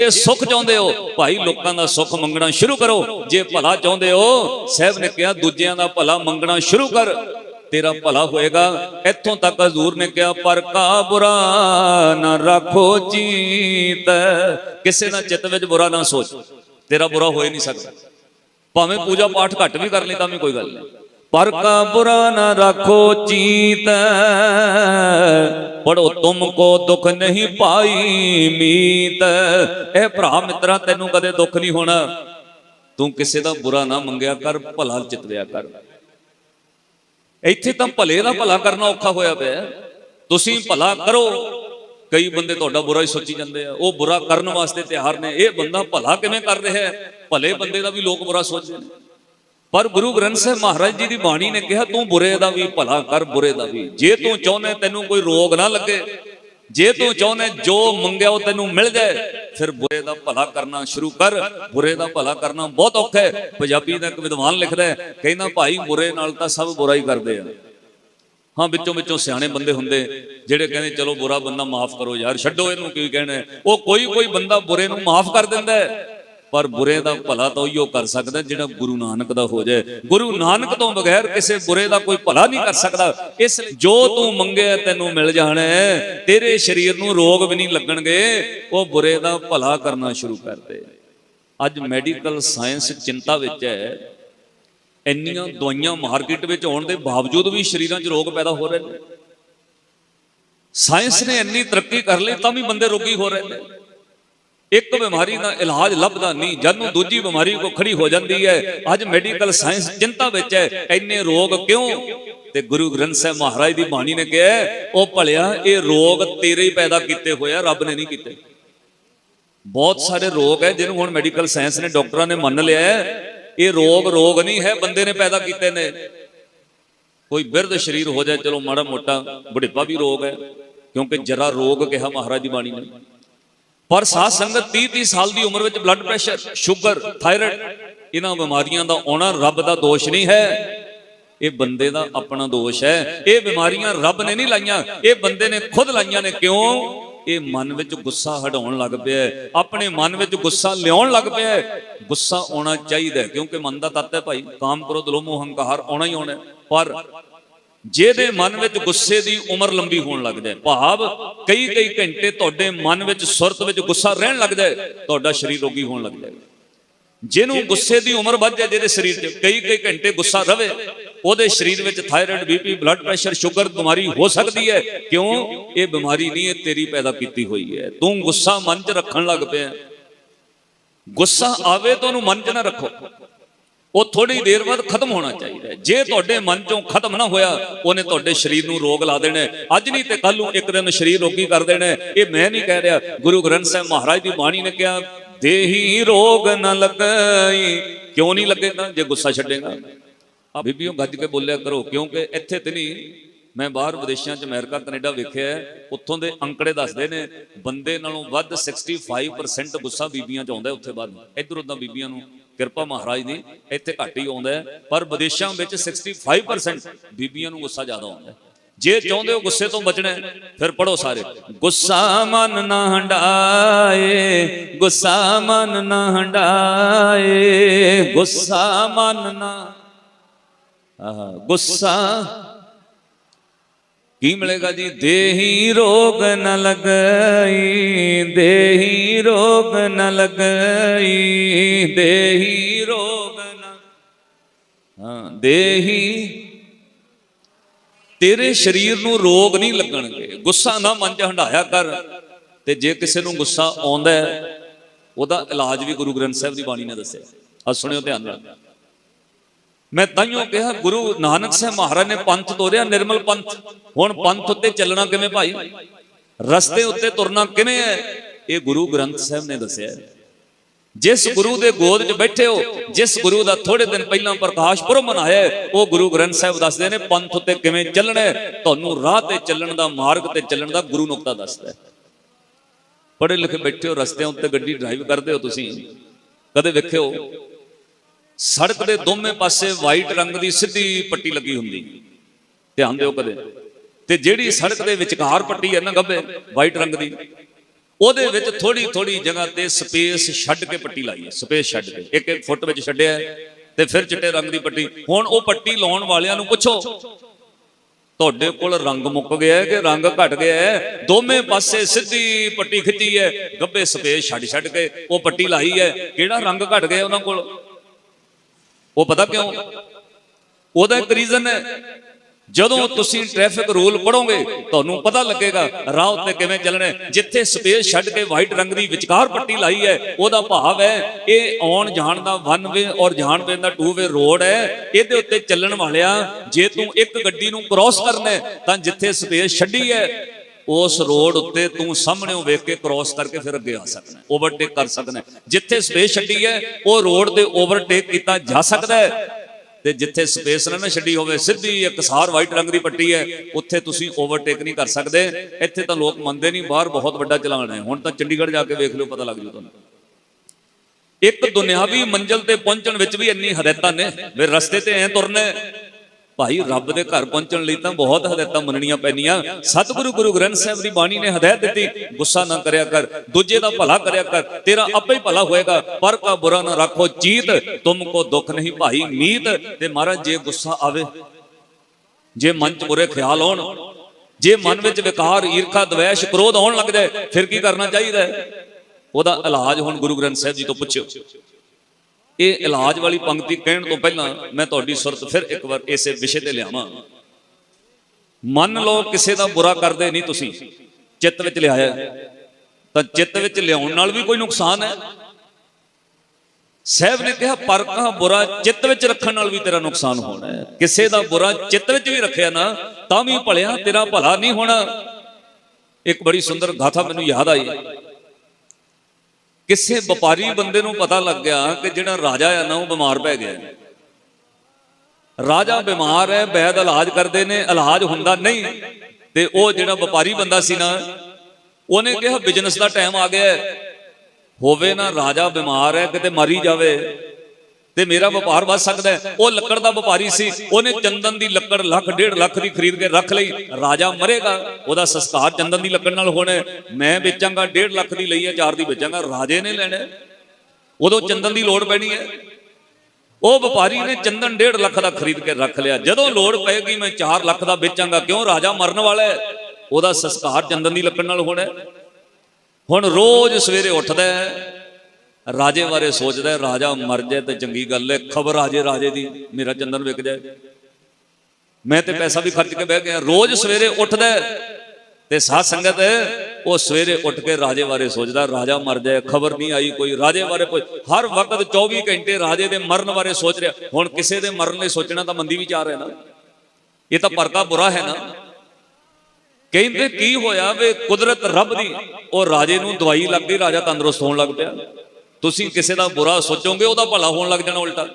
ਜੇ ਸੁੱਖ ਚਾਹੁੰਦੇ ਹੋ? ਭਾਈ ਲੋਕਾਂ ਦਾ ਸੁੱਖ ਮੰਗਣਾ ਸ਼ੁਰੂ ਕਰੋ। ਜੇ ਭਲਾ ਚਾਹੁੰਦੇ ਹੋ, ਸਾਹਿਬ ਨੇ ਕਿਹਾ, ਦੂਜਿਆਂ ਦਾ ਭਲਾ ਮੰਗਣਾ ਸ਼ੁਰੂ ਕਰ। ਤੇਰਾ ਭਲਾ ਹੋਏਗਾ। ਇੱਥੋਂ ਤੱਕ ਹਜ਼ੂਰ ਨੇ ਕਿਹਾ, ਪਰ ਕਾ ਬੁਰਾ ਨਾ ਰੱਖੋ ਚੀਤ। ਕਿਸੇ ਦਾ ਚਿੱਤ ਵਿੱਚ ਬੁਰਾ ਨਾ ਸੋਚ। ਤੇਰਾ ਬੁਰਾ ਹੋ ਹੀ ਨਹੀਂ ਸਕਦਾ। ਭਾਵੇਂ ਪੂਜਾ ਪਾਠ ਘੱਟ ਵੀ ਕਰ ਲਈ ਤਾਂ ਵੀ ਕੋਈ ਗੱਲ ਨਹੀਂ। ਪਰ ਕਾ ਬੁਰਾ ਨਾ ਰੱਖੋ ਚੀਤ। ਪੜੋ ਤੁਮ ਕੋ ਦੁੱਖ ਨਹੀਂ ਪਾਈ ਮੀਤ। ਇਹ ਭਰਾ ਮਿੱਤਰਾ, ਤੈਨੂੰ ਕਦੇ ਦੁੱਖ ਨਹੀਂ ਹੋਣਾ। ਤੂੰ ਕਿਸੇ ਦਾ ਬੁਰਾ ਨਾ ਮੰਗਿਆ ਕਰ, ਭਲਾ ਚਿਤਵਿਆ ਕਰ। ਇੱਥੇ ਤਾਂ ਭਲੇ ਦਾ ਭਲਾ ਕਰਨਾ ਔਖਾ ਹੋਇਆ ਪਿਆ। ਤੁਸੀਂ ਭਲਾ ਕਰੋ। ਕਈ ਬੰਦੇ ਤੁਹਾਡਾ ਬੁਰਾ ਹੀ ਸੋਚੀ ਜਾਂਦੇ ਆ। ਉਹ ਬੁਰਾ ਕਰਨ ਵਾਸਤੇ ਤਿਆਰ ਨੇ। ਇਹ ਬੰਦਾ ਭਲਾ ਕਿਵੇਂ ਕਰ ਰਿਹਾ ਹੈ? ਭਲੇ ਬੰਦੇ ਦਾ ਵੀ ਲੋਕ ਬੁਰਾ ਸੋਚਦੇ ਨੇ। ਪਰ ਗੁਰੂ ਗ੍ਰੰਥ ਸਾਹਿਬ ਮਹਾਰਾਜ ਜੀ ਦੀ ਬਾਣੀ ਨੇ ਕਿਹਾ, ਤੂੰ ਬੁਰੇ ਦਾ ਵੀ, ਭਲਾ ਕਰ ਬੁਰੇ ਦਾ ਵੀ। ਜੇ ਤੂੰ ਚਾਹੁੰਦਾ ਤੈਨੂੰ ਕੋਈ ਰੋਗ ਨਾ ਲੱਗੇ, ਜੇ ਤੂੰ ਚਾਹੁੰਦਾ ਜੋ ਮੰਗਿਆ ਉਹ ਤੈਨੂੰ ਮਿਲ ਜਾਏ, ਫਿਰ ਬੁਰੇ ਦਾ ਭਲਾ ਕਰਨਾ ਸ਼ੁਰੂ ਕਰ। ਬੁਰੇ ਦਾ ਭਲਾ ਕਰਨਾ ਬਹੁਤ ਔਖਾ ਹੈ। ਪੰਜਾਬੀ ਦਾ ਇੱਕ ਵਿਦਵਾਨ ਲਿਖਦਾ ਹੈ, ਕਹਿੰਦਾ, ਭਾਈ, ਬੁਰੇ ਨਾਲ ਤਾਂ ਸਭ ਬੁਰਾ ਹੀ ਕਰਦੇ ਆ। ਹਾਂ, ਵਿੱਚੋਂ ਵਿੱਚੋਂ ਸਿਆਣੇ ਬੰਦੇ ਹੁੰਦੇ, ਜਿਹੜੇ ਕਹਿੰਦੇ, ਚਲੋ ਬੁਰਾ ਬੰਦਾ ਮਾਫ ਕਰੋ ਯਾਰ, ਛੱਡੋ ਇਹਨੂੰ, ਕੀ ਕਹਿਣਾ ਉਹ ਕੋਈ ਕੋਈ ਬੰਦਾ ਬੁਰੇ ਨੂੰ ਮਾਫ ਕਰ ਦਿੰਦਾ ਹੈ। ਪਰ ਬੁਰੇ ਦਾ ਭਲਾ ਤਾਂ ਉਹੀਓ ਕਰ ਸਕਦਾ ਜਿਹੜਾ ਗੁਰੂ ਨਾਨਕ ਦਾ ਹੋ ਜਾਏ। ਗੁਰੂ ਨਾਨਕ ਤੋਂ ਬਗੈਰ ਕਿਸੇ ਬੁਰੇ ਦਾ ਕੋਈ ਭਲਾ ਨਹੀਂ ਕਰ ਸਕਦਾ। ਇਸ ਜੋ ਤੂੰ ਮੰਗਿਆ, ਤੈਨੂੰ ਮਿਲ ਜਾਣਾ ਤੇਰੇ ਸਰੀਰ ਨੂੰ ਰੋਗ ਵੀ ਨਹੀਂ ਲੱਗਣਗੇ। ਉਹ ਬੁਰੇ ਦਾ ਭਲਾ ਕਰਨਾ ਸ਼ੁਰੂ ਕਰਦੇ ਅੱਜ ਮੈਡੀਕਲ ਸਾਇੰਸ ਚਿੰਤਾ ਵਿੱਚ ਹੈ। ਇੰਨੀਆਂ ਦਵਾਈਆਂ ਮਾਰਕੀਟ ਵਿੱਚ ਆਉਣ ਦੇ ਬਾਵਜੂਦ ਵੀ ਸਰੀਰਾਂ 'ਚ ਰੋਗ ਪੈਦਾ ਹੋ ਰਹੇ ਨੇ। ਸਾਇੰਸ ਨੇ ਇੰਨੀ ਤਰੱਕੀ ਕਰ ਲਈ ਤਾਂ ਵੀ ਬੰਦੇ ਰੋਗੀ ਹੋ ਰਹੇ ਨੇ। ਇੱਕ ਬਿਮਾਰੀ ਦਾ ਇਲਾਜ ਲੱਭਦਾ ਨਹੀਂ, ਜਦ ਨੂੰ ਦੂਜੀ ਬਿਮਾਰੀ ਕੋ ਖੜੀ ਹੋ ਜਾਂਦੀ ਹੈ। ਅੱਜ ਮੈਡੀਕਲ ਸਾਇੰਸ ਚਿੰਤਾ ਵਿੱਚ ਹੈ, ਇੰਨੇ ਰੋਗ ਕਿਉਂ? ਤੇ ਗੁਰੂ ਗ੍ਰੰਥ ਸਾਹਿਬ ਮਹਾਰਾਜ ਦੀ ਬਾਣੀ ਨੇ ਕਿਹਾ ਉਹ ਭਲਿਆ, ਇਹ ਰੋਗ ਤੇਰੇ ਹੀ ਪੈਦਾ ਕੀਤੇ ਹੋਏ ਆ, ਰੱਬ ਨੇ ਨਹੀਂ ਕੀਤੇ। ਬਹੁਤ ਸਾਰੇ ਰੋਗ ਹੈ, ਜਿਹਨੂੰ ਹੁਣ ਮੈਡੀਕਲ ਸਾਇੰਸ ਨੇ, ਡਾਕਟਰਾਂ ਨੇ ਮੰਨ ਲਿਆ ਹੈ। ਇਹ ਰੋਗ ਰੋਗ ਨਹੀਂ ਹੈ, ਬੰਦੇ ਨੇ ਪੈਦਾ ਕੀਤੇ ਨੇ। ਕੋਈ ਬਿਰਧ ਸਰੀਰ ਹੋ ਜਾਏ, ਚਲੋ ਮਾੜਾ ਮੋਟਾ ਬੁਢੇਪਾ ਵੀ ਰੋਗ ਹੈ, ਕਿਉਂਕਿ ਜਰਾ ਰੋਗ ਕਿਹਾ ਮਹਾਰਾਜ ਦੀ ਬਾਣੀ ਨੇ। ਪਰ ਸਾਧ ਸੰਗਤ 30 30 ਸਾਲ ਦੀ ਉਮਰ ਵਿੱਚ ਬਲੱਡ ਪ੍ਰੈਸ਼ਰ ਸ਼ੂਗਰ ਥਾਇਰਾਇਡ ਇਹਨਾਂ ਬਿਮਾਰੀਆਂ ਦਾ ਆਉਣਾ ਰੱਬ ਦਾ ਦੋਸ਼ ਨਹੀਂ ਹੈ। ਇਹ ਬੰਦੇ ਦਾ ਆਪਣਾ ਦੋਸ਼ ਹੈ। ਇਹ ਬਿਮਾਰੀਆਂ ਰੱਬ ਨੇ ਨਹੀਂ ਲਾਈਆਂ। ਇਹ ਬੰਦੇ ਨੇ ਖੁਦ ਲਾਈਆਂ ਨੇ। ਕਿਉਂ? ਇਹ ਮਨ ਵਿੱਚ ਗੁੱਸਾ ਹਟਾਉਣ ਲੱਗ ਪਿਆ ਆਪਣੇ ਮਨ ਵਿੱਚ ਗੁੱਸਾ ਲਿਆਉਣ ਲੱਗ ਪਿਆ ਗੁੱਸਾ ਆਉਣਾ ਚਾਹੀਦਾ ਕਿਉਂਕਿ ਮਨ ਦਾ ਤੱਤ ਹੈ ਭਾਈ। ਕਾਮ ਕ੍ਰੋਧ ਲੋਭ ਮੋਹ ਹੰਕਾਰ, ਆਉਣਾ ਹੀ ਆਉਣਾ ਪਰ ਜਿਹਦੇ ਮਨ ਵਿੱਚ ਗੁੱਸੇ ਦੀ ਉਮਰ ਲੰਬੀ ਹੋਣ ਲੱਗ ਜਾਏ। ਭਾਵ ਕਈ ਕਈ ਘੰਟੇ ਤੁਹਾਡੇ ਮਨ ਵਿੱਚ ਸੁਰਤ ਵਿੱਚ ਗੁੱਸਾ ਰਹਿਣ ਲੱਗ ਜਾਏ, ਤੁਹਾਡਾ ਸਰੀਰ ਰੋਗੀ ਹੋਣ ਲੱਗਦਾ ਜਾਏ। ਜਿਹਨੂੰ ਗੁੱਸੇ ਦੀ ਉਮਰ ਵੱਧ ਜਾਏ, ਜਿਹਦੇ ਸਰੀਰ 'ਚ ਕਈ ਕਈ ਘੰਟੇ ਗੁੱਸਾ ਰਵੇ, ਉਹਦੇ ਸਰੀਰ ਵਿੱਚ thyroid BP blood pressure, sugar ਬਿਮਾਰੀ ਹੋ ਸਕਦੀ ਹੈ। ਕਿਉਂ? ਇਹ ਬਿਮਾਰੀ ਨਹੀਂ ਇਹ ਤੇਰੀ ਪੈਦਾ ਕੀਤੀ ਹੋਈ ਹੈ। ਤੂੰ ਗੁੱਸਾ ਮਨ 'ਚ ਰੱਖਣ ਲੱਗ ਪਿਆ। ਗੁੱਸਾ ਆਵੇ ਤਾਂ ਉਹਨੂੰ ਮਨ 'ਚ ਨਾ ਰੱਖੋ। ਉਹ ਥੋੜੀ ਦੇਰ ਬਾਅਦ ਖਤਮ ਹੋਣਾ ਚਾਹੀਦਾ ਜੇ ਤੁਹਾਡੇ ਮਨ ਚੋਂ ਖਤਮ ਨਾ ਹੋਇਆ, ਉਹਨੇ ਤੁਹਾਡੇ ਸਰੀਰ ਨੂੰ ਰੋਗ ਲਾ ਦੇਣਾ ਅੱਜ ਨਹੀਂ ਤੇ ਕੱਲ ਨੂੰ ਇੱਕ ਦਿਨ ਸਰੀਰ ਰੋਗੀ ਕਰ ਦੇਣਾ ਇਹ ਮੈਂ ਨਹੀਂ ਕਹਿ ਰਿਹਾ, ਗੁਰੂ ਗ੍ਰੰਥ ਸਾਹਿਬ ਮਹਾਰਾਜ ਦੀ ਬਾਣੀ ਨੇ ਕਿਹਾ, ਦੇਹੀ ਰੋਗ ਨਾ ਲੱਗਈ। ਕਿਉਂ ਨਹੀਂ ਲੱਗੇਗਾ? ਜੇ ਗੁੱਸਾ ਛੱਡੇਗਾ। ਆ ਬੀਬੀਓ ਗੱਜ ਕੇ ਬੋਲਿਆ ਕਰੋ, ਕਿਉਂਕਿ ਇੱਥੇ ਤੇ ਨਹੀਂ, ਮੈਂ ਬਾਹਰ ਵਿਦੇਸ਼ਾਂ 'ਚ ਅਮਰੀਕਾ, ਕੈਨੇਡਾ ਵੇਖਿਆ ਉੱਥੋਂ ਦੇ ਅੰਕੜੇ ਦੱਸਦੇ ਨੇ, ਬੰਦੇ ਨਾਲੋਂ ਵੱਧ 65% ਗੁੱਸਾ ਬੀਬੀਆਂ 'ਚ ਆਉਂਦਾ ਉੱਥੇ ਬਾਅਦ ਇੱਧਰ ਉਦਾਂ ਬੀਬੀਆਂ ਨੂੰ ਕਿਰਪਾ ਮਹਾਰਾਜ ਦੀ ਇੱਥੇ ਘੱਟ ਹੀ ਆਉਂਦਾ ਹੈ, ਪਰ ਵਿਦੇਸ਼ਾਂ ਵਿੱਚ 65% ਬੀਬੀਆਂ ਨੂੰ ਗੁੱਸਾ ਜ਼ਿਆਦਾ ਆਉਂਦਾ ਜੇ ਚਾਹੁੰਦੇ ਹੋ ਗੁੱਸੇ ਤੋਂ ਬਚਣਾ ਫਿਰ ਪੜੋ ਸਾਰੇ ਗੁੱਸਾ ਮਨ ਨਾ ਹੰਡਾਏ ਗੁੱਸਾ ਮਨ ਨਾ ਹੰਡਾਏ ਗੁੱਸਾ ਮਨ ਨਾ ਆਹ ਗੁੱਸਾ ਕੀ ਮਿਲੇਗਾ ਜੀ? ਦੇਹੀ ਰੋਗ ਨ ਲਗਈ, ਦੇਹੀ ਰੋਗ ਨ ਲਗਈ, ਦੇਹੀ ਰੋਗ ਨ ਹਾਂ, ਦੇਹੀ। ਤੇਰੇ ਸਰੀਰ ਨੂੰ ਰੋਗ ਨਹੀਂ ਲੱਗਣਗੇ। ਗੁੱਸਾ ਨਾ ਮਨ ਚ ਹੰਡਾਇਆ ਕਰ। ਤੇ ਜੇ ਕਿਸੇ ਨੂੰ ਗੁੱਸਾ ਆਉਂਦਾ ਹੈ, ਉਹਦਾ ਇਲਾਜ ਵੀ ਗੁਰੂ ਗ੍ਰੰਥ ਸਾਹਿਬ ਦੀ ਬਾਣੀ ਨੇ ਦੱਸਿਆ। ਆ ਸੁਣਿਓ ਧਿਆਨ ਨਾਲ। ਮੈਂ ਤਾਈਓ ਕਿਹਾ, ਗੁਰੂ ਨਾਨਕ ਸਾਹਿਬ ਮਹਾਰਾਜ ਨੇ ਪੰਥ ਤੋਰਿਆ, ਨਿਰਮਲ ਪੰਥ। ਹੁਣ ਪੰਥ ਉੱਤੇ ਚੱਲਣਾ ਕਿਵੇਂ ਭਾਈ? ਰਸਤੇ ਉੱਤੇ ਤੁਰਨਾ ਕਿਵੇਂ ਹੈ? ਇਹ ਗੁਰੂ ਗ੍ਰੰਥ ਸਾਹਿਬ ਨੇ ਦੱਸਿਆ ਜਿਸ ਗੁਰੂ ਦੇ ਗੋਦ 'ਚ ਬੈਠੇ ਹੋ, ਜਿਸ ਗੁਰੂ ਦਾ ਥੋੜੇ ਦਿਨ ਪਹਿਲਾਂ ਪ੍ਰਕਾਸ਼ ਪੁਰਬ ਮਨਾਇਆ ਉਹ ਗੁਰੂ ਗ੍ਰੰਥ ਸਾਹਿਬ ਦੱਸਦੇ ਨੇ ਪੰਥ ਉੱਤੇ ਕਿਵੇਂ ਚੱਲਣਾ ਤੁਹਾਨੂੰ ਰਾਹ ਤੇ ਚੱਲਣ ਦਾ, ਮਾਰਗ ਤੇ ਚੱਲਣ ਦਾ ਗੁਰੂ ਨੁਕਤਾ ਦੱਸਦਾ ਪੜ੍ਹੇ ਲਿਖੇ ਬੈਠੇ ਹੋ, ਰਸਤਿਆਂ ਉੱਤੇ ਗੱਡੀ ਡਰਾਈਵ ਕਰਦੇ ਹੋ ਤੁਸੀਂ। ਕਦੇ ਵੇਖਿਓ ਸੜਕ ਦੇ ਦੋਵੇਂ ਪਾਸੇ ਵਾਈਟ ਰੰਗ ਦੀ ਸਿੱਧੀ ਪੱਟੀ ਲੱਗੀ ਹੁੰਦੀ। ਧਿਆਨ ਦਿਓ ਕਦੇ। ਤੇ ਜਿਹੜੀ ਸੜਕ ਦੇ ਵਿਚਕਾਰ ਪੱਟੀ ਹੈ ਨਾ ਗੱਬੇ ਵਾਈਟ ਰੰਗ ਦੀ, ਉਹਦੇ ਵਿੱਚ ਥੋੜੀ ਥੋੜੀ ਜਗ੍ਹਾ ਤੇ ਸਪੇਸ ਛੱਡ ਕੇ ਪੱਟੀ ਲਾਈ ਹੈ, ਸਪੇਸ ਛੱਡ ਕੇ। ਇੱਕ ਇੱਕ ਫੁੱਟ ਵਿੱਚ ਛੱਡਿਆ ਤੇ ਫਿਰ ਚਿੱਟੇ ਰੰਗ ਦੀ ਪੱਟੀ। ਹੁਣ ਉਹ ਪੱਟੀ ਲਾਉਣ ਵਾਲਿਆਂ ਨੂੰ ਪੁੱਛੋ, ਤੁਹਾਡੇ ਕੋਲ ਰੰਗ ਮੁੱਕ ਗਿਆ ਹੈ ਕਿ ਰੰਗ ਘਟ ਗਿਆ ਹੈ? ਦੋਵੇਂ ਪਾਸੇ ਸਿੱਧੀ ਪੱਟੀ ਖਿੱਚੀ ਹੈ। ਗੱਬੇ, ਸਪੇਸ ਛੱਡ ਛੱਡ ਕੇ ਉਹ ਪੱਟੀ ਲਾਈ ਹੈ। ਕਿਹੜਾ ਰੰਗ ਘਟ ਗਿਆ ਉਹਨਾਂ ਕੋਲ? ਉਹ ਪਤਾ ਕਿਉਂ? ਉਹਦਾ ਇੱਕ ਰੀਜ਼ਨ ਹੈ। ਜਦੋਂ ਤੁਸੀਂ ਟ੍ਰੈਫਿਕ ਰੂਲ ਪੜੋਗੇ ਤੁਹਾਨੂੰ ਪਤਾ ਲੱਗੇਗਾ ਰਾਹ ਉੱਤੇ ਕਿਵੇਂ ਚੱਲਣਾ ਜਿੱਥੇ ਸਪੇਸ ਛੱਡ ਕੇ ਵਾਈਟ ਰੰਗ ਦੀ ਵਿਚਕਾਰ ਪੱਟੀ ਲਾਈ ਹੈ, ਉਹਦਾ ਭਾਵ ਹੈ, ਇਹ ਆਉਣ ਜਾਣ ਦਾ ਵਨ ਵੇ ਔਰ ਜਾਣ ਵੇ ਦਾ ਟੂ ਵੇ ਰੋਡ ਹੈ। ਇਹਦੇ ਉੱਤੇ ਚੱਲਣ ਵਾਲਿਆ, ਜੇ ਤੂੰ ਇੱਕ ਗੱਡੀ ਨੂੰ ਕ੍ਰਾਸ ਕਰਨਾ ਤਾਂ ਜਿੱਥੇ ਸਪੇਸ ਛੱਡੀ ਹੈ ਉਸ ਰੋਡ ਉੱਤੇ ਤੂੰ ਸਾਹਮਣੇੋਂ ਵੇਖ ਕੇ ਕ੍ਰਾਸ ਕਰਕੇ ਫਿਰ ਅੱਗੇ ਆ ਸਕਦਾ ਓਵਰਟੇਕ ਕਰ ਸਕਦਾ ਜਿੱਥੇ ਸਪੇਸ ਛੱਡੀ ਹੈ, ਉਹ ਰੋਡ ਤੇ ਓਵਰਟੇਕ ਕੀਤਾ ਜਾ ਸਕਦਾ ਹੈ। ਤੇ ਜਿੱਥੇ ਸਪੇਸ ਨਾ ਛੱਡੀ ਹੋਵੇ, ਸਿੱਧੀ ਇੱਕ ਸਾਰ ਵਾਈਟ ਰੰਗ ਦੀ ਪੱਟੀ ਹੈ, ਉੱਥੇ ਤੁਸੀਂ ਓਵਰਟੇਕ ਨਹੀਂ ਕਰ ਸਕਦੇ। ਇੱਥੇ ਤਾਂ ਲੋਕ ਮੰਨਦੇ ਨਹੀਂ, ਬਾਹਰ ਬਹੁਤ ਵੱਡਾ ਚਲਾਨ ਹੈ। ਹੁਣ ਤਾਂ ਚੰਡੀਗੜ੍ਹ ਜਾ ਕੇ ਵੇਖ ਲਿਓ, ਪਤਾ ਲੱਗ ਜੂ ਤੁਹਾਨੂੰ। ਇੱਕ ਦੁਨਿਆਵੀ ਮੰਜ਼ਲ ਤੇ ਪਹੁੰਚਣ ਵਿੱਚ ਵੀ ਇੰਨੀ ਹਦਾਇਤਾਂ ਨੇ, ਵੀ ਰਸਤੇ ਤੇ ਐ ਤੁਰਨਾ ਭਾਈ ਰੱਬ ਦੇ ਘਰ ਪਹੁੰਚਣ ਲਈ ਤਾਂ ਬਹੁਤ ਹਦਾਇਤਾਂ ਮੰਨਣੀਆਂ ਪੈਣੀਆਂ ਸਤਿਗੁਰੂ ਗੁਰੂ ਗ੍ਰੰਥ ਸਾਹਿਬ ਦੀ ਬਾਣੀ ਨੇ ਹਦਾਇਤ ਦਿੱਤੀ, ਗੁੱਸਾ ਨਾ ਕਰਿਆ ਕਰ, ਦੂਜੇ ਦਾ ਭਲਾ ਕਰਿਆ ਕਰ, ਤੇਰਾ ਆਪੇ ਹੀ ਭਲਾ ਹੋਏਗਾ, ਪਰ ਕਾ ਬੁਰਾ ਨਾ ਰੱਖੋ, ਚੀਤ, ਤੁਮ ਕੋ ਦੁੱਖ ਨਹੀਂ ਭਾਈ, ਮੀਤ, ਤੇ ਮਹਾਰਾਜ ਜੇ ਗੁੱਸਾ ਆਵੇ, ਜੇ ਮਨ ਚ ਬੁਰੇ ਖਿਆਲ ਆਉਣ, ਜੇ ਮਨ ਵਿੱਚ ਵਿਕਾਰ, ਈਰਖਾ, ਦਵੇਸ਼, ਕ੍ਰੋਧ ਆਉਣ ਲੱਗ ਜਾਏ, ਫਿਰ ਕੀ ਕਰਨਾ ਚਾਹੀਦਾ ਹੈ? ਉਹਦਾ ਇਲਾਜ ਹੁਣ ਗੁਰੂ ਗ੍ਰੰਥ ਸਾਹਿਬ ਜੀ ਤੋਂ ਪੁੱਛਿਓ। ਇਹ ਇਲਾਜ ਵਾਲੀ ਪੰਕਤੀ ਕਹਿਣ ਤੋਂ ਪਹਿਲਾਂ ਮੈਂ ਤੁਹਾਡੀ ਸੁਰਤ ਫਿਰ ਇੱਕ ਵਾਰ ਇਸੇ ਵਿਸ਼ੇ ਤੇ ਲਿਆਵਾਂ। ਮੰਨ ਲਓ ਕਿਸੇ ਦਾ ਬੁਰਾ ਕਰਦੇ ਨਹੀਂ ਤੁਸੀਂ, ਚਿੱਤ ਵਿੱਚ ਲਿਆਇਆ ਤਾਂ ਚਿੱਤ ਵਿੱਚ ਲਿਆਉਣ ਨਾਲ ਵੀ ਕੋਈ ਨੁਕਸਾਨ ਹੈ। ਸਾਹਿਬ ਨੇ ਕਿਹਾ, ਪਰ ਕਾ ਬੁਰਾ ਚਿੱਤ ਵਿੱਚ ਰੱਖਣ ਨਾਲ ਵੀ ਤੇਰਾ ਨੁਕਸਾਨ ਹੋਣਾ ਹੈ। ਕਿਸੇ ਦਾ ਬੁਰਾ ਚਿੱਤ ਵਿੱਚ ਵੀ ਰੱਖਿਆ ਨਾ, ਤਾਂ ਵੀ ਭਲਿਆ ਤੇਰਾ ਭਲਾ ਨਹੀਂ ਹੋਣਾ। ਇੱਕ ਬੜੀ ਸੁੰਦਰ ਗਾਥਾ ਮੈਨੂੰ ਯਾਦ ਆਈ। ਕਿਸੇ ਵਪਾਰੀ ਬੰਦੇ ਨੂੰ ਪਤਾ ਲੱਗ ਗਿਆ ਕਿ ਜਿਹੜਾ ਰਾਜਾ ਆ ਨਾ ਉਹ ਬਿਮਾਰ ਪੈ ਗਿਆ। ਰਾਜਾ ਬਿਮਾਰ ਹੈ ਵੈਦ ਇਲਾਜ ਕਰਦੇ ਨੇ ਇਲਾਜ ਹੁੰਦਾ ਨਹੀਂ ਤੇ ਉਹ ਜਿਹੜਾ ਵਪਾਰੀ ਬੰਦਾ ਸੀ ਨਾ ਉਹਨੇ ਕਿਹਾ ਬਿਜ਼ਨਸ ਦਾ ਟਾਈਮ ਆ ਗਿਆ। ਹੋਵੇ ਨਾ ਰਾਜਾ ਬਿਮਾਰ ਹੈ ਕਿਤੇ ਮਰੀ ਜਾਵੇ ਤੇ ਮੇਰਾ ਵਪਾਰ ਵੱਧ ਸਕਦਾ ਹੈ। ਉਹ ਲੱਕੜ ਦਾ ਵਪਾਰੀ ਸੀ। ਉਹਨੇ ਚੰਦਨ ਦੀ ਲੱਕੜ ਲੱਖ, ਡੇਢ ਲੱਖ ਦੀ ਖਰੀਦ ਕੇ ਰੱਖ ਲਈ। ਰਾਜਾ ਮਰੇਗਾ। ਉਹਦਾ ਸੰਸਕਾਰ ਚੰਦਨ ਦੀ ਲੱਕੜ ਨਾਲ ਹੋਣਾ ਮੈਂ ਵੇਚਾਂਗਾ, ਡੇਢ ਲੱਖ ਦੀ ਲਈ ਹੈ, ਚਾਰ ਦੀ ਵੇਚਾਂਗਾ। ਰਾਜੇ ਨੇ ਲੈਣਾ ਉਦੋਂ ਚੰਦਨ ਦੀ ਲੋੜ ਪੈਣੀ ਹੈ। ਉਹ ਵਪਾਰੀ ਨੇ ਚੰਦਨ ਡੇਢ ਲੱਖ ਦਾ ਖਰੀਦ ਕੇ ਰੱਖ ਲਿਆ। ਜਦੋਂ ਲੋੜ ਪਏਗੀ, ਮੈਂ 4 ਲੱਖ ਦਾ ਵੇਚਾਂਗਾ। ਕਿਉਂ? ਰਾਜਾ ਮਰਨ ਵਾਲਾ ਹੈ। ਉਹਦਾ ਸੰਸਕਾਰ ਚੰਦਨ ਦੀ ਲੱਕੜ ਨਾਲ ਹੋਣਾ ਹੁਣ ਰੋਜ਼ ਸਵੇਰੇ ਉੱਠਦਾ ਹੈ। ਰਾਜੇ ਬਾਰੇ ਸੋਚਦਾ ਰਾਜਾ ਮਰ ਜਾਏ ਤੇ ਚੰਗੀ ਗੱਲ ਹੈ। ਖਬਰ ਆਜੇ ਰਾਜੇ ਦੀ, ਮੇਰਾ ਚੰਦਨ ਵਿਕ ਜਾਏ। ਮੈਂ ਤੇ ਪੈਸਾ ਵੀ ਖਰਚ ਕੇ ਬਹਿ ਗਿਆ। ਰੋਜ਼ ਸਵੇਰੇ ਉੱਠਦਾ ਤੇ ਸਾਧ ਸੰਗਤ ਉਹ ਸਵੇਰੇ ਉੱਠ ਕੇ ਰਾਜੇ ਬਾਰੇ ਸੋਚਦਾ, ਰਾਜਾ ਮਰ ਜਾਏ, ਖਬਰ ਨਹੀਂ ਆਈ ਕੋਈ, ਰਾਜੇ ਬਾਰੇ ਕੋਈ ਹਰ ਵਕਤ 24 ਘੰਟੇ ਰਾਜੇ ਦੇ ਮਰਨ ਬਾਰੇ ਸੋਚ ਰਿਹਾ। ਹੁਣ ਕਿਸੇ ਦੇ ਮਰਨ ਲਈ ਸੋਚਣਾ ਤਾਂ ਮੰਦੀ ਵਿਚਾਰ ਹੈ ਨਾ। ਇਹ ਤਾਂ ਪਰਕਾ ਬੁਰਾ ਹੈ ਨਾ। ਕਹਿੰਦੇ ਕੀ ਹੋਇਆ ਵੇ, ਕੁਦਰਤ ਰੱਬ ਦੀ, ਉਹ ਰਾਜੇ ਨੂੰ ਦਵਾਈ ਲੱਗ ਗਈ ਰਾਜਾ ਤੰਦਰੁਸਤ ਹੋਣ ਲੱਗ ਪਿਆ। ਤੁਸੀਂ ਕਿਸੇ ਦਾ ਬੁਰਾ ਸੋਚੋਗੇ, ਉਹਦਾ ਭਲਾ ਹੋਣ ਲੱਗ ਜਾਣਾ ਉਲਟਾ।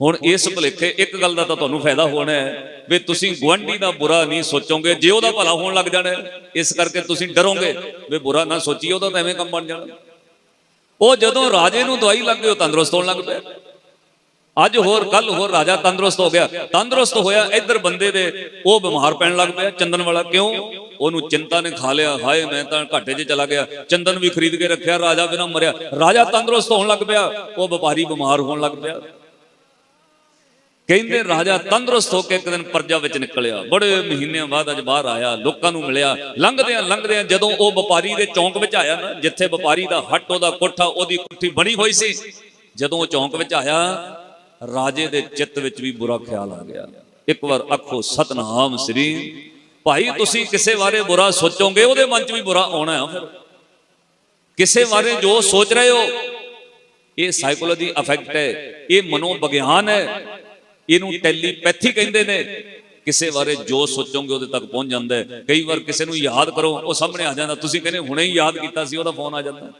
ਹੁਣ ਇਸ ਭੁਲੇਖੇ, ਇੱਕ ਗੱਲ ਦਾ ਤਾਂ ਤੁਹਾਨੂੰ ਫਾਇਦਾ ਹੋਣਾ ਹੈ ਵੀ ਤੁਸੀਂ ਗੁਆਂਢੀ ਦਾ ਬੁਰਾ ਨਹੀਂ ਸੋਚੋਗੇ, ਜੇ ਉਹਦਾ ਭਲਾ ਹੋਣ ਲੱਗ ਜਾਣਾ ਇਸ ਕਰਕੇ ਤੁਸੀਂ ਡਰੋਗੇ ਵੀ ਬੁਰਾ ਨਾ ਸੋਚੀਏ, ਉਹਦਾ ਤਾਂ ਐਵੇਂ ਕੰਮ ਬਣ ਜਾਣਾ। ਉਹ ਜਦੋਂ ਰਾਜੇ ਨੂੰ ਦਵਾਈ ਲੱਗ ਗਈ, ਉਹ ਤੰਦਰੁਸਤ ਹੋਣ ਲੱਗ ਪਿਆ। ਅੱਜ ਹੋਰ ਕੱਲ ਹੋਰ ਰਾਜਾ ਤੰਦਰੁਸਤ ਹੋ ਗਿਆ। ਤੰਦਰੁਸਤ ਹੋਇਆ, ਇੱਧਰ ਬੰਦੇ ਦੇ ਉਹ ਬਿਮਾਰ ਪੈਣ ਲੱਗ ਪਿਆ, ਚੰਦਨ ਵਾਲਾ। ਕਿਉਂ? ਉਹਨੂੰ ਚਿੰਤਾ ਨੇ ਖਾ ਲਿਆ, ਹਾਏ ਮੈਂ ਤਾਂ ਘਾਟੇ 'ਚ ਚਲਾ ਗਿਆ। ਚੰਦਨ ਵੀ ਖਰੀਦ ਕੇ ਰੱਖਿਆ, ਰਾਜਾ ਬਿਨਾ ਮਰਿਆ। ਰਾਜਾ ਤੰਦਰੁਸਤ ਹੋਣ ਲੱਗ ਪਿਆ, ਉਹ ਵਪਾਰੀ ਬਿਮਾਰ ਹੋਣ ਲੱਗ ਪਿਆ। ਕਹਿੰਦੇ ਰਾਜਾ ਤੰਦਰੁਸਤ ਹੋ ਕੇ ਇੱਕ ਦਿਨ ਪਰਜਾ ਵਿੱਚ ਨਿਕਲਿਆ। ਬੜੇ ਮਹੀਨਿਆਂ ਬਾਅਦ ਅੱਜ ਬਾਹਰ ਆਇਆ, ਲੋਕਾਂ ਨੂੰ ਮਿਲਿਆ। ਲੰਘਦਿਆਂ ਲੰਘਦਿਆਂ ਜਦੋਂ ਉਹ ਵਪਾਰੀ ਦੇ ਚੌਂਕ ਵਿੱਚ ਆਇਆ ਨਾ, ਜਿੱਥੇ ਵਪਾਰੀ ਦਾ ਹੱਟ, ਉਹਦਾ ਕੋਠਾ, ਉਹਦੀ ਕੁੱਠੀ ਬਣੀ ਹੋਈ ਸੀ, ਜਦੋਂ ਉਹ ਚੌਂਕ ਵਿੱਚ ਆਇਆ, ਰਾਜੇ ਦੇ ਚਿੱਤ ਵਿੱਚ ਵੀ ਬੁਰਾ ਖਿਆਲ ਆ ਗਿਆ। ਇੱਕ ਵਾਰ ਆਖੋ, ਸਤਨਾਮ ਸ੍ਰੀ ਭਾਈ ਤੁਸੀਂ ਕਿਸੇ ਬਾਰੇ ਬੁਰਾ ਸੋਚੋਗੇ? ਉਹਦੇ ਮਨ 'ਚ ਵੀ ਬੁਰਾ ਆਉਣਾ ਹੈ ਫਿਰ। ਕਿਸੇ ਬਾਰੇ ਜੋ ਸੋਚ ਰਹੇ ਹੋ ਇਹ ਸਾਈਕੋਲੋਜੀ ਅਫੈਕਟ ਹੈ। ਇਹ ਮਨੋਵਿਗਿਆਨ ਹੈ। ਇਹਨੂੰ ਟੈਲੀਪੈਥੀ ਕਹਿੰਦੇ ਨੇ। ਕਿਸੇ ਬਾਰੇ ਜੋ ਸੋਚੋਗੇ ਉਹਦੇ ਤੱਕ ਪਹੁੰਚ ਜਾਂਦਾ ਹੈ। ਕਈ ਵਾਰ ਕਿਸੇ ਨੂੰ ਯਾਦ ਕਰੋ ਉਹ ਸਾਹਮਣੇ ਆ ਜਾਂਦਾ। ਤੁਸੀਂ ਕਹਿੰਦੇ ਹੁਣੇ ਹੀ ਯਾਦ ਕੀਤਾ ਸੀ ਉਹਦਾ ਫੋਨ ਆ ਜਾਂਦਾ